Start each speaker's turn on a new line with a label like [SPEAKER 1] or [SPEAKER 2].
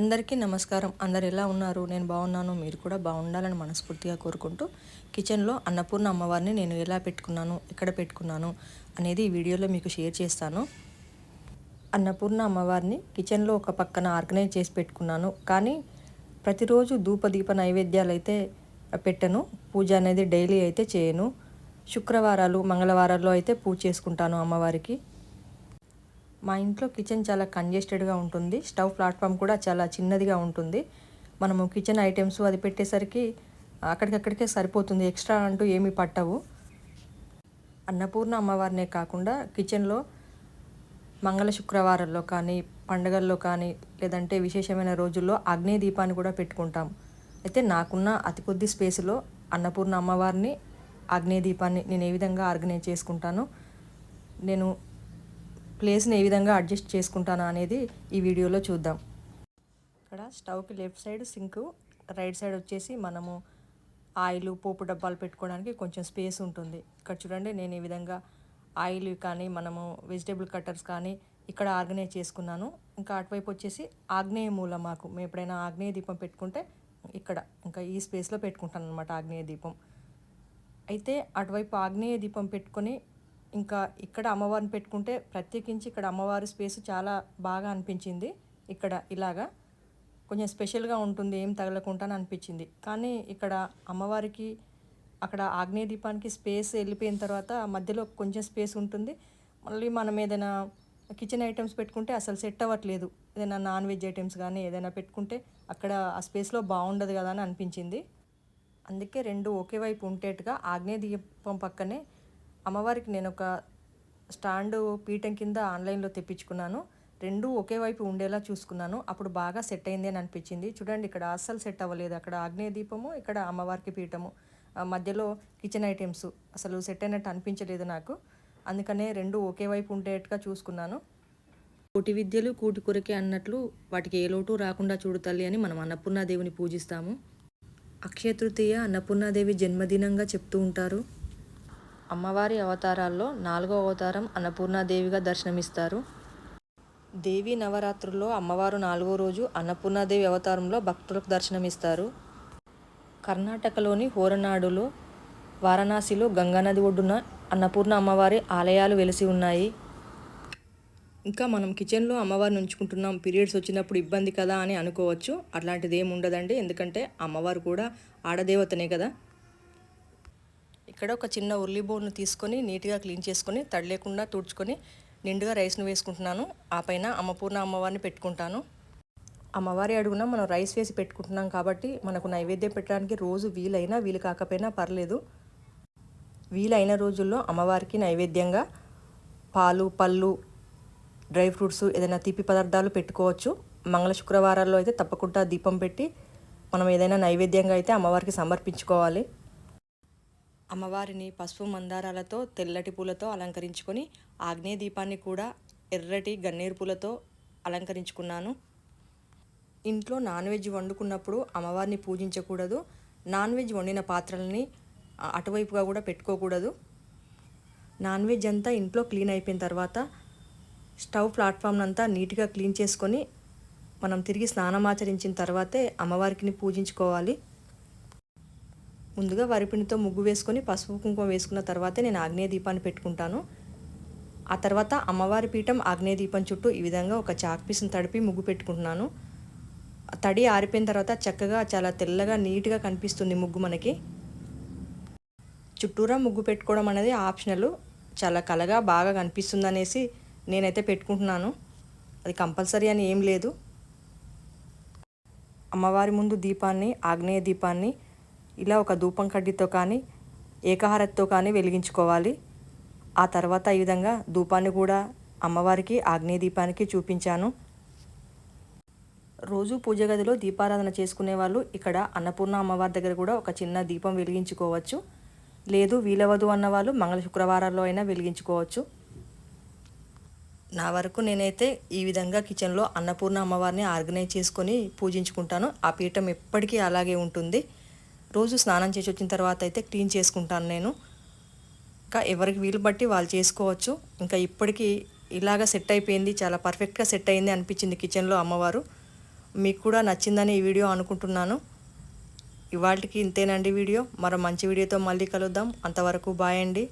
[SPEAKER 1] అందరికీ నమస్కారం. అందరు ఎలా ఉన్నారు? నేను బాగున్నాను. మీరు కూడా బాగుండాలని మనస్ఫూర్తిగా కోరుకుంటూ కిచెన్లో అన్నపూర్ణ అమ్మవారిని నేను ఎలా పెట్టుకున్నాను ఎక్కడ పెట్టుకున్నాను అనేది ఈ వీడియోలో మీకు షేర్ చేస్తాను. అన్నపూర్ణ అమ్మవారిని కిచెన్లో ఒక పక్కన ఆర్గనైజ్ చేసి పెట్టుకున్నాను. కానీ ప్రతిరోజు ధూప దీప నైవేద్యాలు అయితే పెట్టను. పూజ అనేది డైలీ అయితే చేయను. శుక్రవారాలు మంగళవారాల్లో అయితే పూజ చేసుకుంటాను అమ్మవారికి. మా ఇంట్లో కిచెన్ చాలా కంజెస్టెడ్గా ఉంటుంది. స్టవ్ ప్లాట్ఫామ్ కూడా చాలా చిన్నదిగా ఉంటుంది. మనము కిచెన్ ఐటమ్స్ అది పెట్టేసరికి అక్కడికక్కడికే సరిపోతుంది. ఎక్స్ట్రా అంటూ ఏమీ పట్టవు. అన్నపూర్ణ అమ్మవారినే కాకుండా కిచెన్లో మంగళ శుక్రవారాల్లో కానీ పండగల్లో కానీ లేదంటే విశేషమైన రోజుల్లో అగ్ని దీపాన్ని కూడా పెట్టుకుంటాం. అయితే నాకున్న అతి కొద్ది స్పేస్లో అన్నపూర్ణ అమ్మవారిని అగ్ని దీపాన్ని నేను ఏ విధంగా ఆర్గనైజ్ చేసుకుంటాను? నేను ప్లేస్ని ఏ విధంగా అడ్జస్ట్ చేసుకుంటాను అనేది ఈ వీడియోలో చూద్దాం. ఇక్కడ స్టవ్కి left side sink right side వచ్చేసి మనము ఆయిల్ పోపు డబ్బాలు పెట్టుకోవడానికి కొంచెం స్పేస్ ఉంటుంది. ఇక్కడ చూడండి నేను ఈ విధంగా ఆయిల్ కానీ మనము వెజిటేబుల్ కట్టర్స్ కానీ ఇక్కడ ఆర్గనైజ్ చేసుకున్నాను. ఇంకా అటువైపు వచ్చేసి ఆగ్నేయ మూల మాకు. మేము ఎప్పుడైనా ఆగ్నేయ దీపం పెట్టుకుంటే ఇక్కడ ఇంకా ఈ స్పేస్లో పెట్టుకుంటాను అనమాట ఆగ్నేయ దీపం. అయితే అటువైపు ఆగ్నేయ దీపం పెట్టుకొని ఇంకా ఇక్కడ అమ్మవారిని పెట్టుకుంటే ప్రత్యేకించి ఇక్కడ అమ్మవారి స్పేస్ చాలా బాగా అనిపించింది. ఇక్కడ ఇలాగా కొంచెం స్పెషల్గా ఉంటుంది ఏం తగలకుండా అనిపించింది. కానీ ఇక్కడ అమ్మవారికి అక్కడ ఆగ్నేయ దీపానికి స్పేస్ వెళ్ళిపోయిన తర్వాత మధ్యలో కొంచెం స్పేస్ ఉంటుంది. మళ్ళీ మనం ఏదైనా కిచెన్ ఐటమ్స్ పెట్టుకుంటే అసలు సెట్ అవ్వట్లేదు. ఏదైనా నాన్ వెజ్ ఐటమ్స్ కానీ ఏదైనా పెట్టుకుంటే అక్కడ ఆ స్పేస్లో బాగుండదు కదా అని అనిపించింది. అందుకే రెండు ఒకే వైపు ఉండేట్టుగా ఆగ్నేయ దీపం పక్కనే అమ్మవారికి నేను ఒక స్టాండ్ పీఠం కింద ఆన్లైన్లో తెప్పించుకున్నాను. రెండు ఒకే వైపు ఉండేలా చూసుకున్నాను. అప్పుడు బాగా సెట్ అయింది అని అనిపించింది. చూడండి ఇక్కడ అస్సలు సెట్ అవ్వలేదు. అక్కడ ఆగ్నేయ దీపము ఇక్కడ అమ్మవారికి పీఠము. మధ్యలో కిచెన్ ఐటమ్స్ అసలు సెట్ అయినట్టు అనిపించలేదు నాకు. అందుకనే రెండు ఒకే వైపు ఉండేట్టుగా చూసుకున్నాను. కోటి విద్యలు కూటి కొరకే అన్నట్లు వాటికి ఏ లోటు రాకుండా చూడతల్లి అని మనం అన్నపూర్ణాదేవిని పూజిస్తాము. అక్షయ తృతీయ అన్నపూర్ణాదేవి జన్మదినంగా చెప్తూ ఉంటారు. అమ్మవారి అవతారాల్లో నాలుగో అవతారం అన్నపూర్ణాదేవిగా దర్శనమిస్తారు. దేవి నవరాత్రుల్లో అమ్మవారు నాలుగో రోజు అన్నపూర్ణాదేవి అవతారంలో భక్తులకు దర్శనమిస్తారు. కర్ణాటకలోని హోరనాడులో వారణాసిలో గంగానది ఒడ్డున అన్నపూర్ణ అమ్మవారి ఆలయాలు వెలిసి ఉన్నాయి. ఇంకా మనం కిచెన్లో అమ్మవారిని ఉంచుకుంటున్నాం. పీరియడ్స్ వచ్చినప్పుడు ఇబ్బంది కదా అని అనుకోవచ్చు. అట్లాంటిది ఏమి ఉండదండి. ఎందుకంటే అమ్మవారు కూడా ఆడదేవతనే కదా. ఇక్కడ ఒక చిన్న ఉర్లీ బౌల్ను తీసుకొని నీట్గా క్లీన్ చేసుకొని తడి లేకుండా తుడుచుకొని నిండుగా రైస్ను వేసుకుంటున్నాను. ఆ పైన అమ్మపూర్ణ అమ్మవారిని పెట్టుకుంటాను. అమ్మవారి అడుగున మనం రైస్ వేసి పెట్టుకుంటున్నాం కాబట్టి మనకు నైవేద్యం పెట్టడానికి రోజు వీలైనా వీలు కాకపోయినా పర్లేదు. వీలైన రోజుల్లో అమ్మవారికి నైవేద్యంగా పాలు పళ్ళు డ్రై ఫ్రూట్స్ ఏదైనా తీపి పదార్థాలు పెట్టుకోవచ్చు. మంగళ శుక్రవారాల్లో అయితే తప్పకుండా దీపం పెట్టి మనం ఏదైనా నైవేద్యంగా అయితే అమ్మవారికి సమర్పించుకోవాలి. అమ్మవారిని పసుపు మందారాలతో తెల్లటి పూలతో అలంకరించుకొని ఆగ్నేయ దీపాన్ని కూడా ఎర్రటి గన్నేరు పూలతో అలంకరించుకున్నాను. ఇంట్లో నాన్ వెజ్ వండుకున్నప్పుడు అమ్మవారిని పూజించకూడదు. నాన్ వెజ్ వండిన పాత్రలని అటువైపుగా కూడా పెట్టుకోకూడదు. నాన్ వెజ్ అంతా ఇంట్లో క్లీన్ అయిపోయిన తర్వాత స్టవ్ ప్లాట్ఫామ్ అంతా నీట్గా క్లీన్ చేసుకొని మనం తిరిగి స్నానం ఆచరించిన తర్వాతే అమ్మవారికి పూజించుకోవాలి. ముందుగా వరిపిండితో ముగ్గు వేసుకొని పసుపు కుంకుమ వేసుకున్న తర్వాతే నేను ఆగ్నేయ దీపాన్ని పెట్టుకుంటాను. ఆ తర్వాత అమ్మవారి పీఠం ఆగ్నేయ దీపం చుట్టూ ఈ విధంగా ఒక చాక్ పీస్ని తడిపి ముగ్గు పెట్టుకుంటున్నాను. తడి ఆరిపోయిన తర్వాత చక్కగా చాలా తెల్లగా నీట్గా కనిపిస్తుంది ముగ్గు మనకి. చుట్టూరా ముగ్గు పెట్టుకోవడం అనేది ఆప్షనల్. చాలా కలగా బాగా కనిపిస్తుంది అనేసి నేనైతే పెట్టుకుంటున్నాను. అది కంపల్సరీ అని ఏం లేదు. అమ్మవారి ముందు దీపాన్ని ఆగ్నేయ దీపాన్ని ఇలా ఒక ధూపం కడ్డీతో కానీ ఏకహారతితో కానీ వెలిగించుకోవాలి. ఆ తర్వాత ఈ విధంగా ధూపాన్ని కూడా అమ్మవారికి ఆగ్నేయ దీపానికి చూపించాను. రోజు పూజ గదిలో దీపారాధన చేసుకునే వాళ్ళు ఇక్కడ అన్నపూర్ణ అమ్మవారి దగ్గర కూడా ఒక చిన్న దీపం వెలిగించుకోవచ్చు. లేదు వీలవదు అన్న వాళ్ళు మంగళ శుక్రవారాల్లో అయినా వెలిగించుకోవచ్చు. నా వరకు నేనైతే ఈ విధంగా కిచెన్లో అన్నపూర్ణ అమ్మవారిని ఆర్గనైజ్ చేసుకొని పూజించుకుంటాను. ఆ పీఠం ఎప్పటికీ అలాగే ఉంటుంది. రోజు స్నానం చేసి వచ్చిన తర్వాత అయితే క్లీన్ చేసుకుంటాను నేను. ఇంకా ఎవరికి వీలు బట్టి వాళ్ళు చేసుకోవచ్చు. ఇంకా ఇప్పటికీ ఇలాగా సెట్ అయిపోయింది చాలా పర్ఫెక్ట్గా సెట్ అయింది అనిపించింది కిచెన్లో అమ్మవారు. మీకు కూడా నచ్చిందని ఈ వీడియో అనుకుంటున్నాను. ఇవాళకి ఇంతేనండి వీడియో. మరో మంచి వీడియోతో మళ్ళీ కలుద్దాం. అంతవరకు బాయ్ అండి.